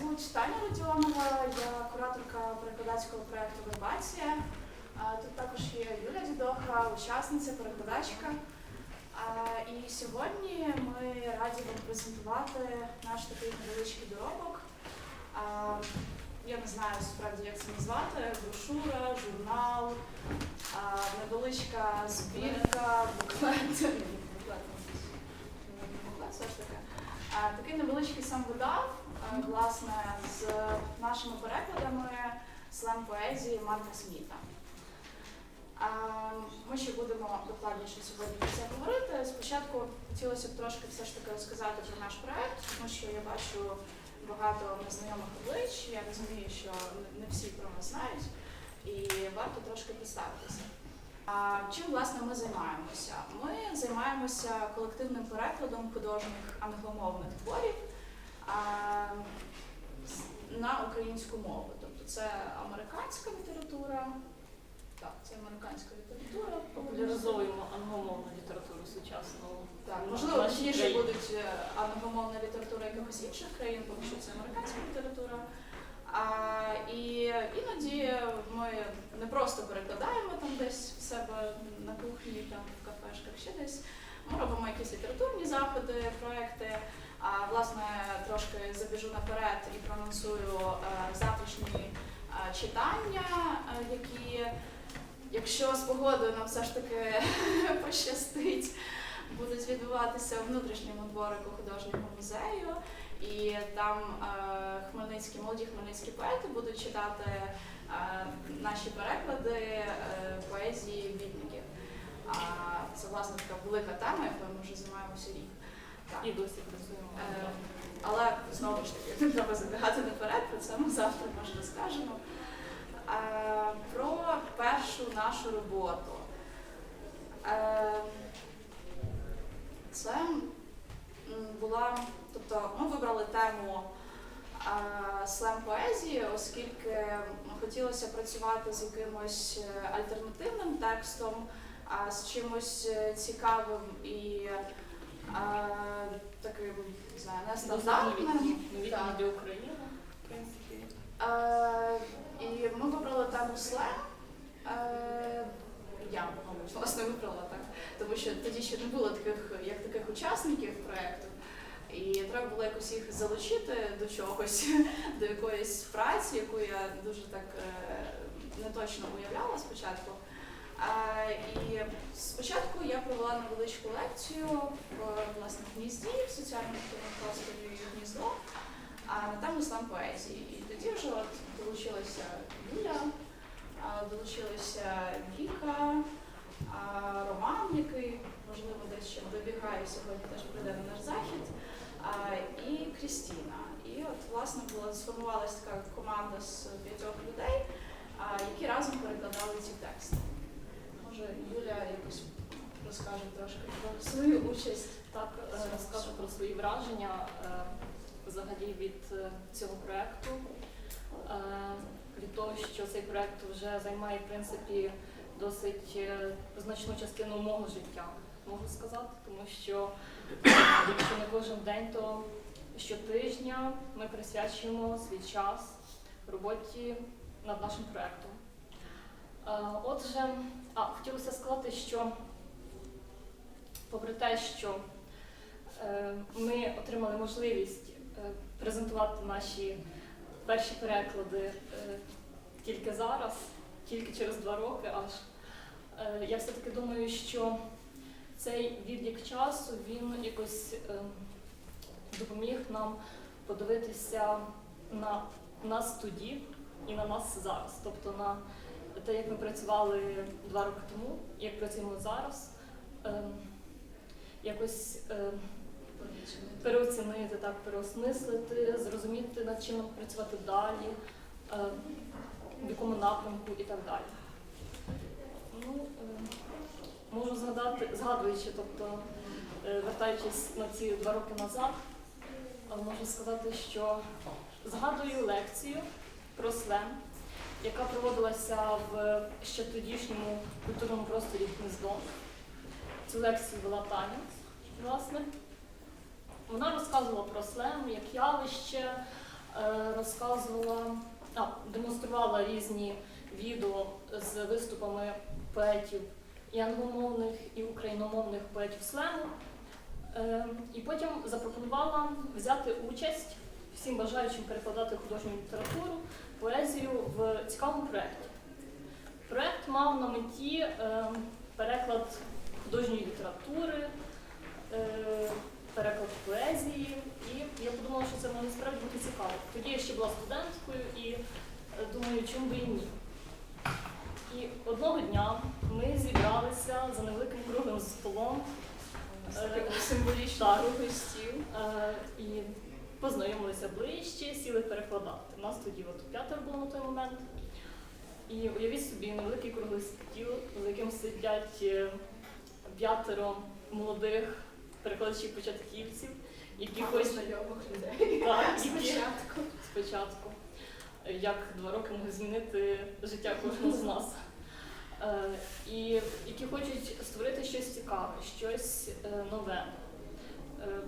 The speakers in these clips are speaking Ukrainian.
звуть Таня Родіонова, я кураторка перекладацького проєкту Вербація. Тут також є Юля Дідоха, учасниця, перекладачка. І сьогодні ми раді вам презентувати наш такий невеличкий доробок. Я не знаю справді, як це назвати, брошура, журнал, невеличка збірка, буклет. Такий невеличкий сам видав, власне, з нашими перекладами слем поезії Марка Сміта. Ми ще будемо докладніше сьогодні про це говорити. Спочатку хотілося б трошки все ж таки розказати про наш проект, тому що я бачу багато незнайомих облич. Я розумію, що не- всі про нас знають, і варто трошки представитися. А чим власне ми займаємося? Ми займаємося колективним перекладом художніх англомовних творів на українську мову. Тобто це американська література. Так, це американська література. Популяризуємо англомовну літературу сучасну. Так, можливо, країні. будуть е, англомовна література якихось інших країн, тому що це американська література. А, і іноді ми не просто перекладаємо там десь в себе на кухні, там в кафешках, ще десь. Ми робимо якісь літературні заходи, проекти. А власне трошки забіжу наперед і проанонсую е, завтрашні е, читання, е, які, якщо з погодою нам все ж таки пощастить, будуть відбуватися у внутрішньому дворику художнього музею. І там хмельницькі, молоді хмельницькі поети будуть читати наші переклади поезії бідників. Це власне така велика тема, якою ми вже займаємося рік. І досі працюємо. Е, Але знову ж таки, треба забігати наперед, про це ми завтра може розкажемо. Е, Про першу нашу роботу. Е, Це була, тобто ми вибрали тему е, слем поезії, оскільки хотілося працювати з якимось е, альтернативним текстом, а з чимось е, цікавим і таким, не знаю, нестандартним. Новітні Так. для України, в принципі. А, і ми вибрали тему слем. Е, Я, мабуть, власне вибрала так, тому що тоді ще не було таких, як таких учасників проєкту. І треба було якось їх залучити до чогось, до якоїсь праці, яку я дуже так е, не точно уявляла спочатку. І спочатку я провела невеличку лекцію в власне гнізді, в соціальному просторі гніздо, на тему слам поезії. І тоді вже от долучилася Юля, долучилася Віка, Роман, який можливо десь ще добігає сьогодні, теж прийде на наш захід, і Крістіна. І от власне була сформувалася така команда з п'ятьох людей, які разом перекладали ці тексти. Може, Юля якось розкаже трошки про свою участь. Так, е, розкажу про свої враження е, взагалі від е, цього проекту. Е, Від того, що цей проект вже займає в принципі досить значну частину мого життя, можу сказати, тому що якщо не кожен день, то щотижня ми присвячуємо свій час роботі над нашим проектом. Е, Отже, а, хотілося сказати, що попри те, що е, ми отримали можливість е, презентувати наші перші переклади е, тільки зараз, тільки через два роки аж. Я все-таки думаю, що цей відлік часу він якось допоміг нам подивитися на нас тоді і на нас зараз. Тобто на те, як ми працювали два роки тому, як працюємо зараз. Е, Якось е, переоцінити, так, переосмислити, зрозуміти, над чим працювати далі, е, в якому напрямку і так далі. Ну, можу згадати, згадуючи, тобто, е, вертаючись на ці два роки назад, е, можу сказати, що згадую лекцію про слем, яка проводилася в ще тодішньому культурному просторі гніздо. Цю лекцію вела Таня, власне. Вона розказувала про слем як явище, е, розказувала, а, демонструвала різні відео з виступами поетів і англомовних, і україномовних поетів слену. Е, І потім запропонувала взяти участь всім бажаючим перекладати художню літературу, поезію в цікавому проєкті. Проєкт мав на меті е, переклад художньої літератури, е, переклад поезії, і я подумала, що це мені справді буде цікаво. Тоді я ще була студенткою і е, думаю, чому би і ні. І одного дня ми зібралися за невеликим круглим столом символічний так. круглий стіл. е, і познайомилися ближче, сіли перекладати. У нас тоді от п'ятеро було на той момент. І уявіть собі невеликий круглий стіл, за яким сидять е, п'ятеро молодих перекладачів початківців, які хочуть людей. так, Спочатку. спочатку, як два роки можуть змінити життя кожного з нас. Е, І які хочуть створити щось цікаве, щось е, нове, Е,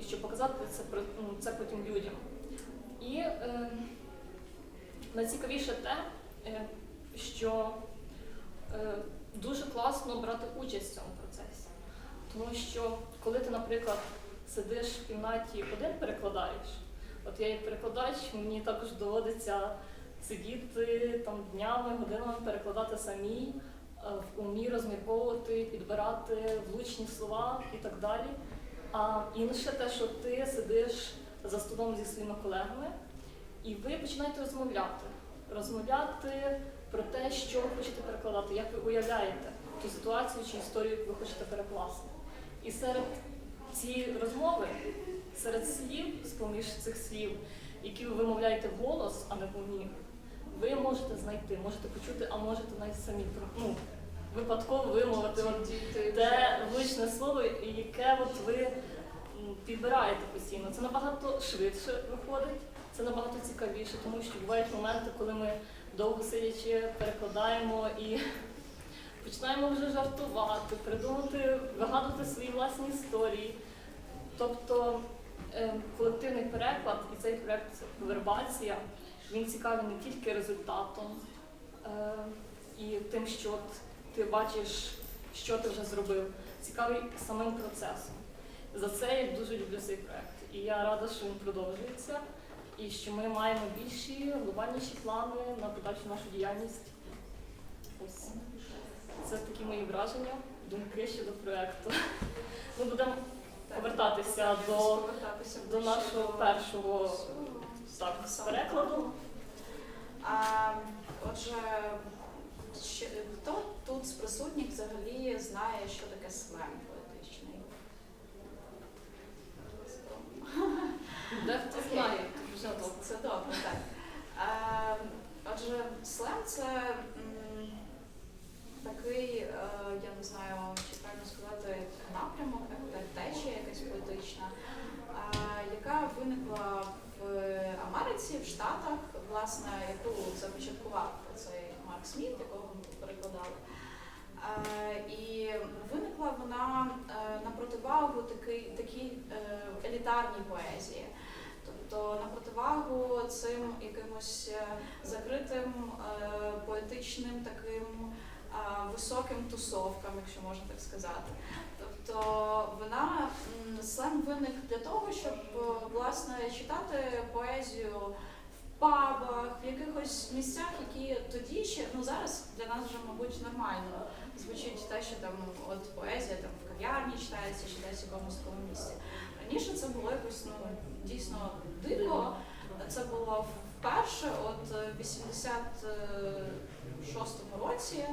і щоб показати це, ну, це потім людям. І е, найцікавіше те, е, що е, дуже класно брати участь в цьому процесі. Тому що коли ти, наприклад, сидиш в кімнаті один перекладаєш, от я як перекладач, мені також доводиться сидіти там днями, годинами перекладати самі, е, в розмірковувати, підбирати влучні слова і так далі. А інше те, що ти сидиш за столом зі своїми колегами, і ви починаєте розмовляти. Розмовляти про те, що ви хочете перекладати, як ви уявляєте ту ситуацію чи історію, яку ви хочете перекласти. І серед цієї розмови, серед слів, з-поміж цих слів, які ви вимовляєте вголос, а не в умі, ви можете знайти, можете почути, а можете навіть самі ну, випадково вимовити от те влучне слово, яке от ви підбираєте постійно. Це набагато швидше виходить, це набагато цікавіше, тому що бувають моменти, коли ми довго сидячи перекладаємо і починаємо вже жартувати, придумати, вигадувати свої власні історії. Тобто е, колективний переклад і цей проект Вербація, він цікавий не тільки результатом е, і тим, що ти бачиш, що ти вже зробив, цікавий самим процесом. За це я дуже люблю цей проект. І я рада, що він продовжується, і що ми маємо більші глобальніші плани на подальшу нашу діяльність. Ось це такі мої враження, думки щодо проекту. Ми будемо повертатися до, до нашого першого так, перекладу. А, отже, хто тут з присутніх взагалі знає, що таке сленг поетичний? Дехто знає. Це добре, так. Отже, сленг це такий, е, я не знаю, чи правильно сказати, напрямок, так, течія якась поетична, яка виникла в Америці, в Штатах, власне, яку започаткував цей Марк Сміт, якого ми перекладали. Е, І виникла вона е, на противагу такий, такій е, елітарній поезії. Тобто на противагу цим якимось закритим поетичним таким високим тусовкам, якщо можна так сказати. Тобто вона слем виник для того, щоб власне читати поезію в пабах, в якихось місцях, які тоді ще ну зараз для нас вже, мабуть, нормально звучить те, що там от поезія там в кав'ярні читається, чи десь в якомусь такому місці. Раніше це було якось ну дійсно дико. Це було вперше, от е, в 86-му році.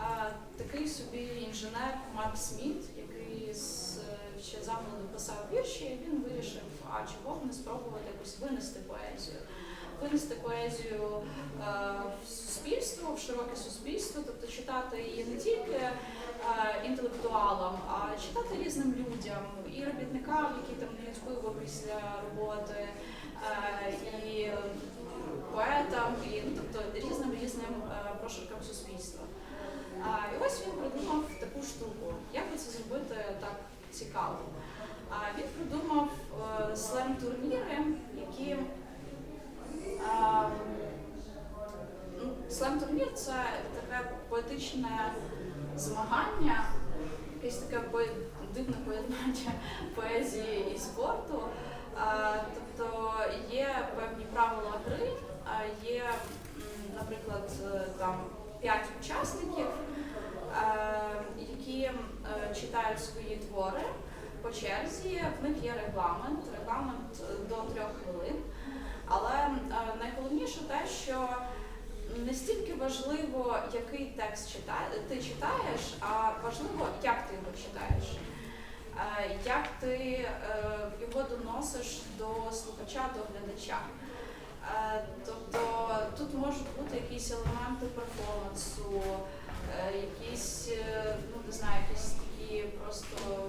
А, такий собі інженер Марк Сміт, який з е, ще замовно писав вірші, він вирішив, а чого б не спробувати якось винести поезію. Винести поезію е, в суспільство, в широке суспільство, тобто читати її не тільки е, інтелектуалам, а читати різним людям, і робітникам, які там п'ють пиво після роботи, е, і поетам, і ну, тобто різним різним прошаркам суспільства. І ось він придумав таку штуку. Як це зробити так цікаво? Він придумав слем-турніри, які Ем, ну, Слем турнір це таке поетичне змагання, якесь таке дивне поєднання поезії і спорту. Е, тобто є певні правила гри, е, є, наприклад, е, там п'ять учасників, які читають свої твори по черзі. В них є регламент, регламент до трьох хвилин. Але е, найголовніше те, що не стільки важливо, який текст читає, ти читаєш, а важливо, як ти його читаєш. Е, Як ти е, його доносиш до слухача, до глядача. Тобто тут можуть бути якісь елементи перформансу, якісь, ну не знаю, якісь такі просто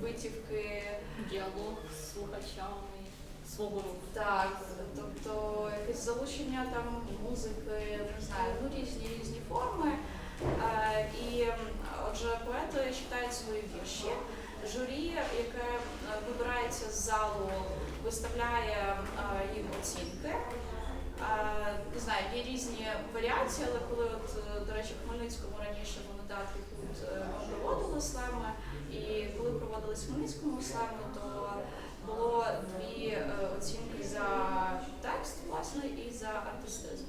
витівки. Діалог з слухачами свого роду. Так, тобто якесь залучення там музики, не знаю, ну різні різні форми. Е, і отже, поети читають свої вірші. Журі, яке е, вибирається з залу, виставляє е, їм оцінки. Не знаю, є різні варіації, але коли от, до речі, в Хмельницькому раніше монотеатрі тут проводили слеми, і коли проводились в Хмельницькому слеми, то було дві е, оцінки за текст, власне, і за артистизм.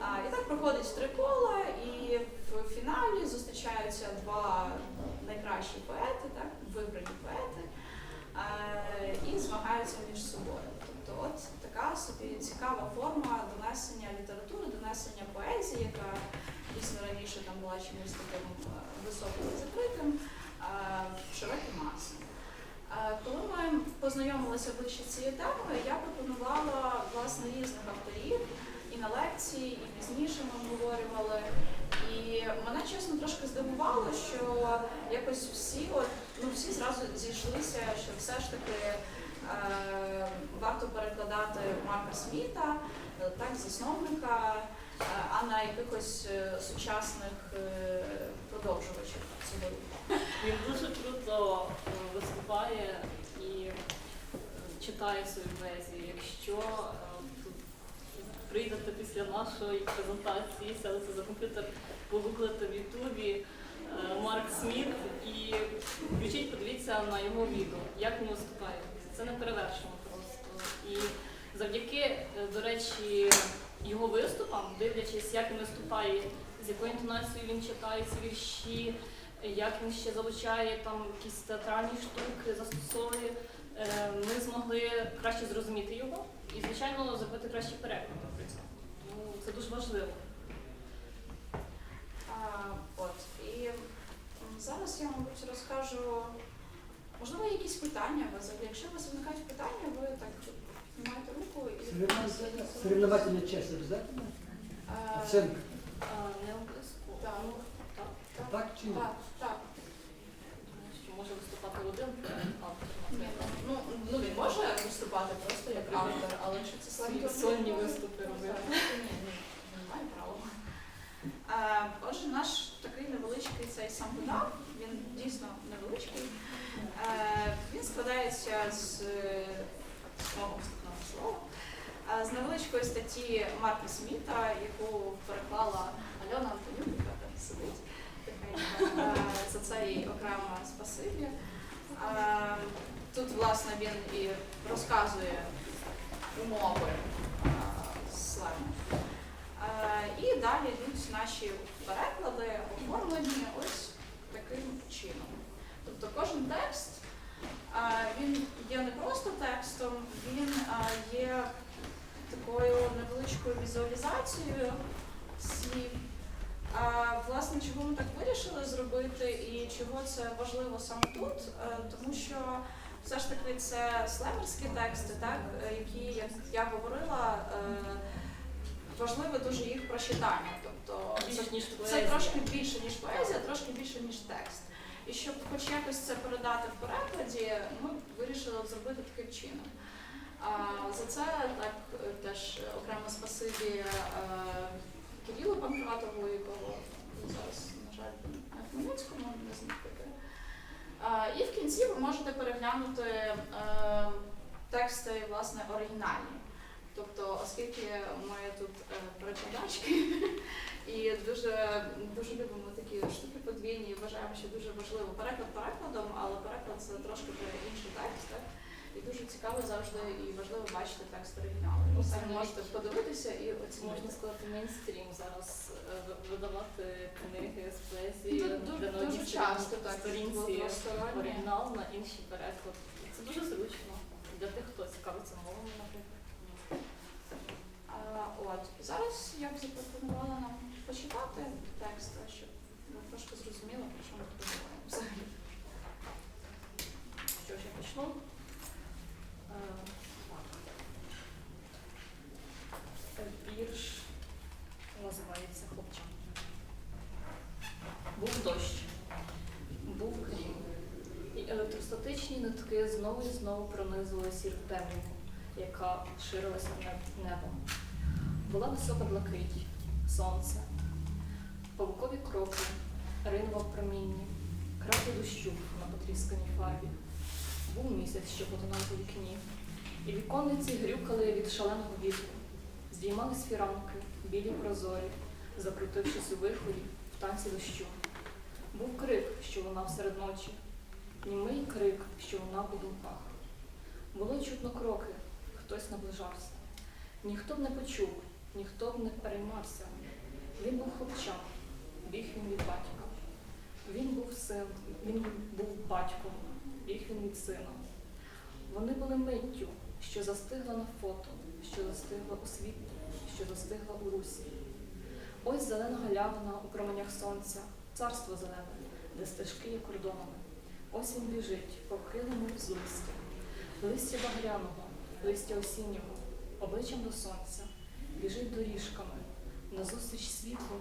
А, і так проходить три кола, і в фіналі зустрічаються два найкращі поети, так, вибрані поети, е, і змагаються між собою. Тобто, от така собі цікава форма донесення літератури, донесення поезії, яка дійсно раніше там була чимось таким е, високим закритим, е, в широкі маси. Е, Коли ми познайомилися ближче цією темою, я пропонувала власне різних авторів і на лекції, і пізніше ми обговорювали. І мене чесно трошки здивувало, що якось всі, от ну всі зразу зійшлися, що все ж таки варто перекладати Марка Сміта, е, так, засновника, е, а на якихось е, сучасних е, продовжувачів цього. Він дуже круто е, виступає і е, читає свою поезію. Якщо е, прийдете після нашої презентації, сядете за комп'ютер, погуглите в Ютубі е, Марк Сміт і включіть, подивіться на його відео, як він виступає. Це не перевершено просто. І завдяки, е, до речі, його виступам, дивлячись, як він виступає, з якою інтонацією він читає ці вірші, як він ще залучає там якісь театральні штуки, застосовує. Е, Ми змогли краще зрозуміти його і, звичайно, зробити переклад. наприклад. Тому це дуже важливо. А, от і зараз я, мабуть, розкажу. Можливо, якісь питання у вас. Якщо у вас виникають питання, ви так піднімаєте руку і Соревновательная часть? Е, Оценка. Не обов'язково. Так. Ну, так. так, Так чи ні? так, так. Що може виступати один автор, Ні, ну, ну він може виступати просто як автор, але якщо це Свої слайд сольні виступи робити. Ні, ні, не має права. Е, Отже, наш такий невеличкий цей сам він дійсно невеличкий. Е, Він складається з е, з невеличкої статті Марка Сміта, яку переклала Альона Антонюк, яка там сидить. Е, За це їй окремо спасибі. Тут, власне, він і розказує умови. Е, І далі йдуть наші переклади, оформлені ось таким чином. Тобто кожен текст е, він є не просто текстом, він е, є такою невеличкою візуалізацією слів. А, власне, чого ми так вирішили зробити і чого це важливо саме тут, Е, тому що все ж таки це слемерські тексти, так, е, які, як я говорила, е, важливе дуже їх прочитання. Тобто це, це трошки більше, ніж поезія, трошки більше, ніж текст. І щоб хоч якось це передати в перекладі, ми вирішили зробити таким чином. А, за це так теж окремо спасибі Кирилу Панкратову, якого зараз, Хмельницькому знайти. І в кінці ви можете переглянути е, тексти власне оригінальні. Тобто, оскільки ми тут е, перекладачки, І дуже дуже любимо такі штуки подвійні. Вважаємо, що дуже важливо переклад перекладом, але переклад це трошки інший текст. Так? І дуже цікаво завжди і важливо бачити текст оригіналу. Ну, Ви самі можете подивитися і Можна сказати, мейнстрім зараз е, видавати книги з поезії, одній Дуже часто так сторінці оригінал, на інший переклад. Це дуже зручно для тих, хто цікавиться мовами, наприклад. А, От зараз я б запропонувала нам почитати текст, щоб ви трошки зрозуміли, про що ми тут говоримо взагалі. Що ж я почну? Вірш називається Хлопчак. Був дощ, був грім, і електростатичні нитки знову і знову пронизували сір темряву, яка ширилася над небом. Була висока блакить, сонце, павукові кроки, ринва в промінні, краплі дощу на потрісканій фарбі. Був місяць, що потонув у вікні, і віконниці грюкали від шаленого вітру. Здіймались фіранки, білі прозорі, закрутившись у вихорі в танці дощу. Був крик, що лунав серед ночі, німий крик, що лунав у думках. Було чутно кроки, хтось наближався. Ніхто б не почув, ніхто б не переймався. Він був хлопчак, біг він від батька. Він був син, він був батьком, від сина. Вони були миттю, що застигла на фото, що застигла у світлі, що застигла у русі. Ось зелена галявина у променях сонця, царство зелене, де стежки є кордонами. Ось він біжить, похилимо з листя, листя багряного, листя осіннього, обличчям до сонця, біжить доріжками, назустріч світлу,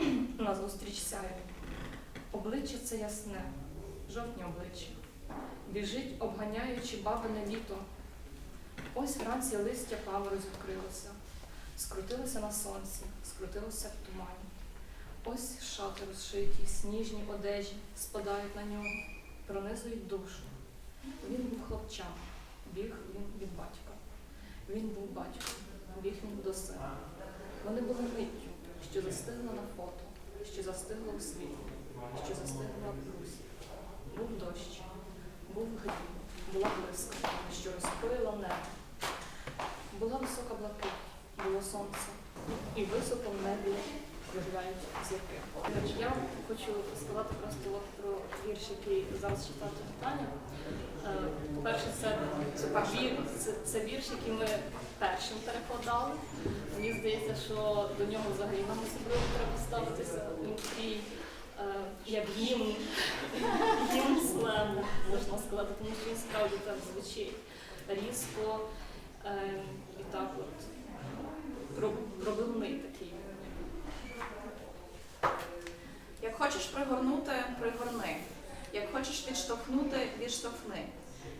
назустріч сяйву. Обличчя це ясне, жовтнє обличчя. Біжить, обганяючи бабине літо. Ось вранці листя паморозь відкрилося, скрутилося на сонці, скрутилося в тумані. Ось шати розшиті, сніжні одежі спадають на нього, пронизують душу. Він був хлопчам, біг він від батька. Він був батьком, біг він до сина. Вони були миттю, що застигла на фото, що застигла у світлі, що застигла в русі. Був дощ, був грім, була блискавка, що розпилила небо. Була висока блакить, було сонце, і високо в небі кружляють зірки. Я хочу сказати просто от про вірш, який зараз читав питання. По-перше, це, Це це, вірш, який ми першим перекладали. Мені здається, що до нього взагалі нам особливо треба ставитися. Е, як гімн, гімн слену, можна сказати, тому що він справді так звучить різко е, і так от пробивний такий. Як хочеш пригорнути, пригорни. Як хочеш відштовхнути, відштовхни.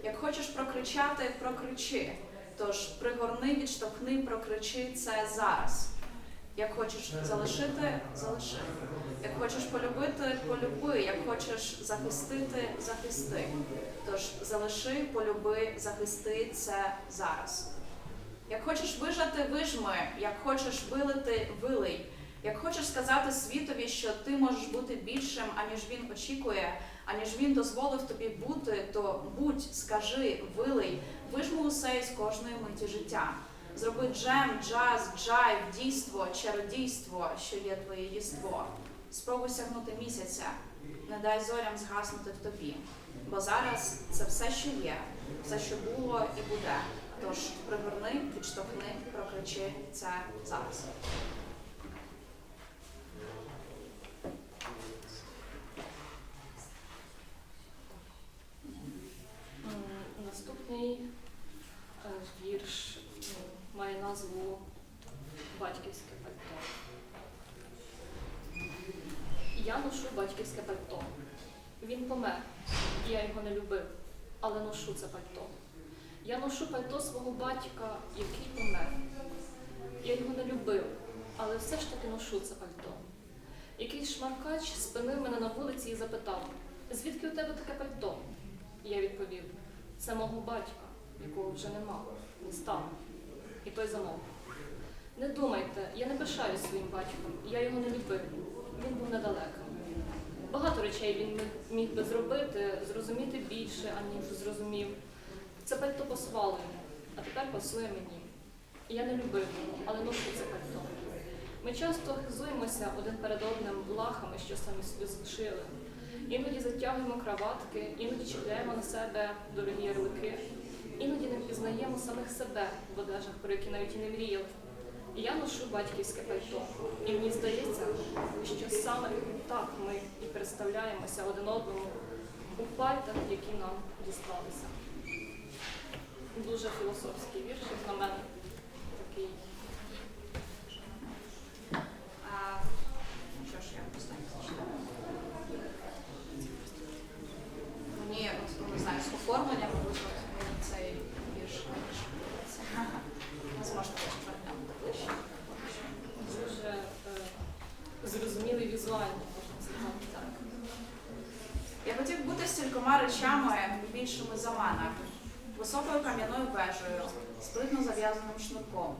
Як хочеш прокричати, прокричи. Тож пригорни, відштовхни, прокричи це зараз. Як хочеш залишити, залиши. Як хочеш полюбити, полюби. Як хочеш захистити, захисти. Тож залиши, полюби, захисти це зараз. Як хочеш вижати, вижми. Як хочеш вилити, вилий. Як хочеш сказати світові, що ти можеш бути більшим, аніж він очікує, аніж він дозволив тобі бути, то будь, скажи, вилий, вижми усе із кожної миті життя. Зроби джем, джаз, джайв, дійство, чародійство, що є твоє єство. Спробуй сягнути місяця, не дай зорям згаснути в тобі. Бо зараз це все, що є, все, що було і буде. Тож пригорни, відштовхни, прокричи це зараз. М, Наступний е, вірш м, має назву Батьківське пальто. Я ношу батьківське пальто. Він помер, і я його не любив, але ношу це пальто. Я ношу пальто свого батька, який помер. Я його не любив, але все ж таки ношу це пальто. Якийсь шмаркач спинив мене на вулиці і запитав, звідки у тебе таке пальто? Я відповів, це мого батька, якого вже нема, не стало. І той замовк. Не думайте, я не пишаюсь своїм батьком, я його не любив. Він був недалеко. Багато речей він міг- міг би зробити, зрозуміти більше, аніж зрозумів. Це пальто пасувало йому, а тепер пасує мені. Я не любив його, але ношу це пальто. Ми часто хизуємося один перед одним лахами, що самі собі зшили. Іноді затягуємо краватки, іноді чіпляємо на себе дорогі ярлики, іноді не впізнаємо самих себе в одежах, про які навіть і не мріяли. І я ношу батьківське пальто. І мені здається, що саме так ми і представляємося один одному у пальтах, які нам дісталися. Дуже філософський вірш, як на мене, такий. А, ну що ж, я останнє зачитаю. Мені, от, ну, не знаю, з оформленням, мабуть, от мені цей вірш найбільше подобається. Ви зможете теж переглянути ближче. поки що. Дуже е, зрозумілий візуально, можна сказати так. Я хотів бути стількома речами більшими за мене. Високою кам'яною вежею, спритно зав'язаним шнурком,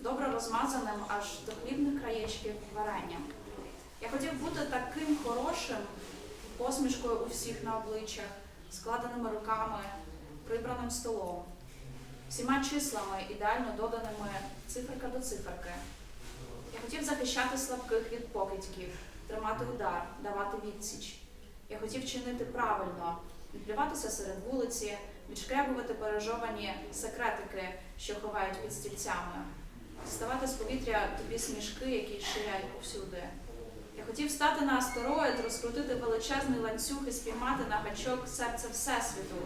добре розмазаним аж до хлібних краєчків варенням. Я хотів бути таким хорошим, посмішкою у всіх на обличчях, складеними руками, прибраним столом, всіма числами, ідеально доданими циферка до циферки. Я хотів захищати слабких від покидьків, тримати удар, давати відсіч. Я хотів чинити правильно, відплюватися серед вулиці, відшкрябувати пережовані секретики, що ховають під стільцями, діставати з повітря тобі смішки, які ширяють повсюди. Я хотів стати на астероїд, розкрутити величезний ланцюг і спіймати на гачок серце Всесвіту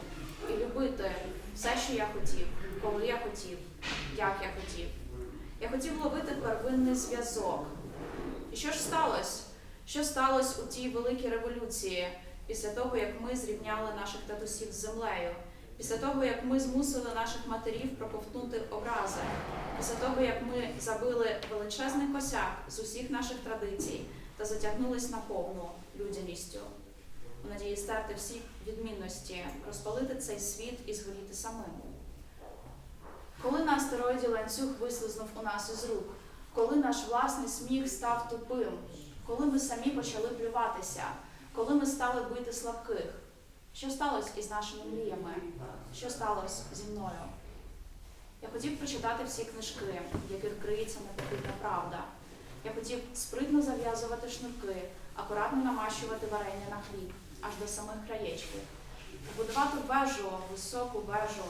і любити все, що я хотів, коли я хотів, як я хотів. Я хотів ловити первинний зв'язок. І що ж сталося? Що сталося у тій великій революції після того, як ми зрівняли наших татусів з землею, після того, як ми змусили наших матерів проковтнути образи, після того, як ми забили величезний косяк з усіх наших традицій та затягнулись на повну людяністю, у надії стерти всі відмінності, розпалити цей світ і згоріти самим. Коли на астероїді ланцюг вислизнув у нас із рук, коли наш власний сміх став тупим, коли ми самі почали плюватися, коли ми стали бити слабких, що сталося із нашими мріями? Що сталося зі мною? Я хотів прочитати всі книжки, в яких криється непохитна правда. Я хотів спритно зав'язувати шнурки, акуратно намащувати варення на хліб, аж до самих краєчків, побудувати вежу, високу вежу,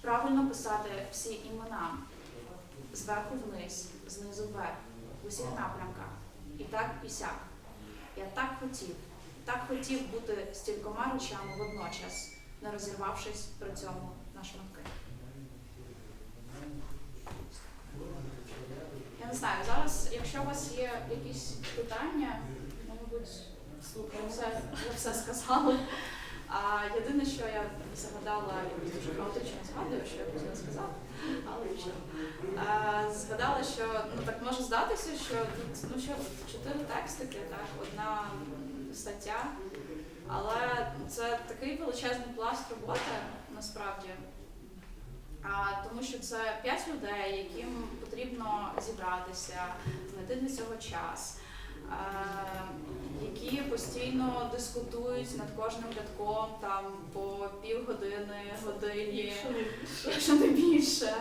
правильно писати всі імена зверху вниз, знизу вверх, в усіх напрямках. І так, і сяк. Я так хотів, так хотів бути стількома речами водночас, не розірвавшись при цьому на шматки. Я не знаю, зараз, якщо у вас є якісь питання, ну, мабуть, слухаю, все, вже все сказали. А єдине, що я згадала, я дуже хаотично згадую, що я хотіла сказати, але нічого. Згадала, що ну так може здатися, що тут ну що чотири текстики, так, одна стаття, але це такий величезний пласт роботи насправді. А, тому що це п'ять людей, яким потрібно зібратися, знайти для цього час, а, які постійно дискутують над кожним рядком там по півгодини, годині, якщо не більше.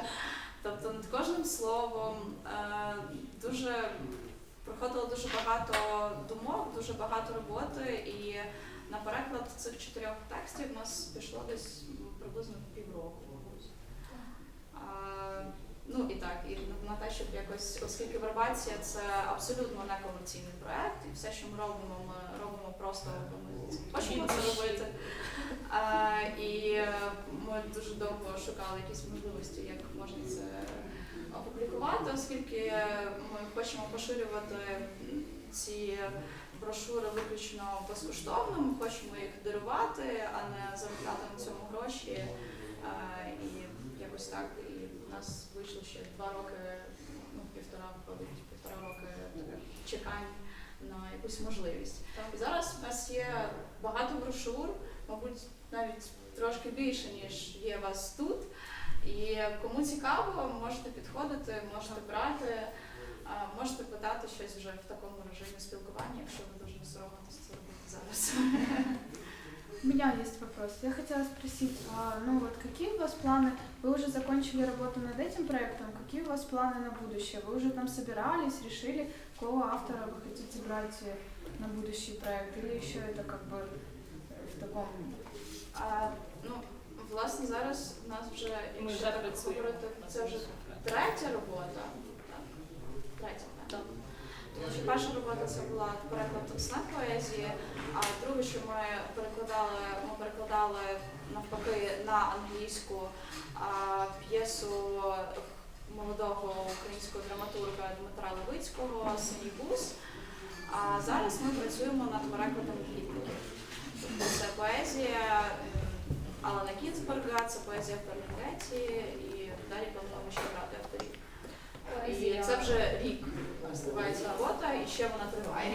Тобто над кожним словом е, дуже проходило дуже багато думок, дуже багато роботи, і на переклад цих чотирьох текстів у нас пішло десь приблизно півроку. Ну і так, і на- те, щоб якось, оскільки вербація це абсолютно некомерційний проект, і все, що ми робимо, ми робимо просто, ми хочемо це робити. А, і ми дуже довго шукали якісь можливості, як можна це опублікувати, оскільки ми хочемо поширювати ці брошури виключно безкоштовно, ми хочемо їх дарувати, а не заробляти на цьому гроші. Якось так. І в нас вийшло ще два роки, ну півтора півтора роки чекань на якусь можливість. І зараз у нас є багато брошур, мабуть, навіть трошки більше, ніж є вас тут. І кому цікаво, можете підходити, можете брати, можете питати щось вже в такому режимі спілкування, якщо ви дуже не соромитесь це робити зараз. У меня есть вопрос. Я хотела спросить, а, ну вот какие у вас планы? Вы уже закончили работу над этим проектом. Какие у вас планы на будущее? Вы уже там собирались, решили, какого автора вы хотите брать э, на будущий проект? Или еще это как бы э, в таком... А, ну, власне, зараз у нас вже, якщо так говорити, це вже третя робота. Так? Третя, так? Тому що перша робота це була переклад слем поезії, а друге, що ми перекладали, ми перекладали навпаки на англійську а, п'єсу молодого українського драматурга Дмитра Левицького Синій бус. А зараз ми працюємо над перекладом хітників. Тобто це поезія Алана Кінзберга, це поезія Фермінгеті і далі плануємо ще брати авторів. І це вже рік розвивається робота, і ще вона триває.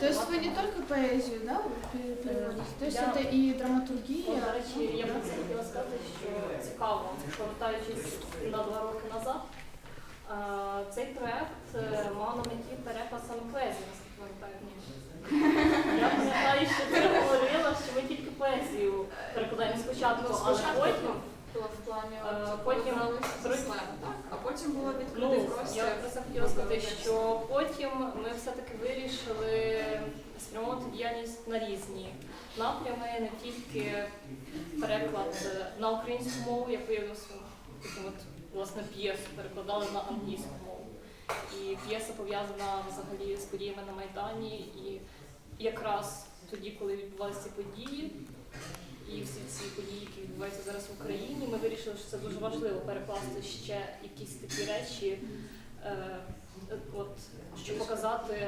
То есть вы не только поэзию, да, пе- переводите? То есть я- это и От, драматургия? До речі, я про це хотіла сказати, що цікаво, повертаючись на два роки назад, е, цей проект е, мав на меті переклад саме поезії, наскільки пам'ятаю. Я пам'ятаю, що ти говорила, що ми тільки поезію перекладаємо спочатку, Ну, але спочатку потім. було в плані Е, от, потім потім було Ну, відкритий я простір. про це хотіла сказати, що потім ми все-таки вирішили спрямовувати діяльність на різні напрями, не тільки переклад на українську мову, як виявилося, потім от власне п'єсу перекладали на англійську мову. І п'єса пов'язана взагалі з подіями на Майдані. І якраз тоді, коли відбувалися події, і всі ці події, які відбуваються зараз в Україні, ми вирішили, що це дуже важливо перекласти ще якісь такі речі, е, от, щоб показати,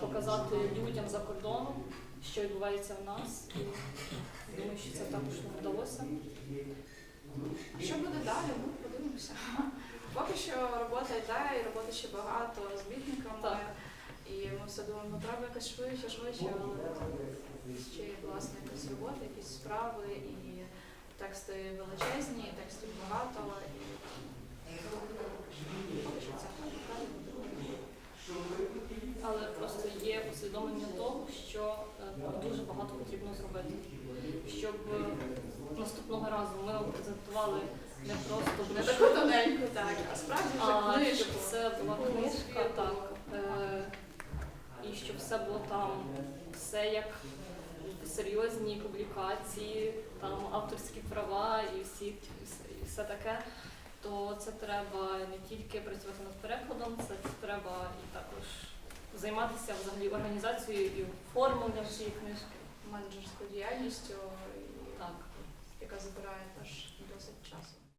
показати людям за кордоном, що відбувається в нас. І думаю, що це також нам вдалося. Що буде далі? Ну, подивимося. Поки що робота йде, і роботи ще багато з бітниками. І ми все думаємо, ну треба якось швидше, швидше, але ще є власне якась робота, якісь справи, і тексти величезні, і текстів багато. І. Але просто є усвідомлення того, що е, дуже багато потрібно зробити, щоб е, наступного разу ми презентували не просто Не таку тоненьку, так, а справді вже книжку. це була книжка, так і щоб все було там, все як серйозні публікації, там авторські права і всі і все таке. То це треба не тільки працювати над перекладом, це треба і також займатися взагалі організацією і формою цієї книжки, менеджерською діяльністю, і, так. яка забирає теж.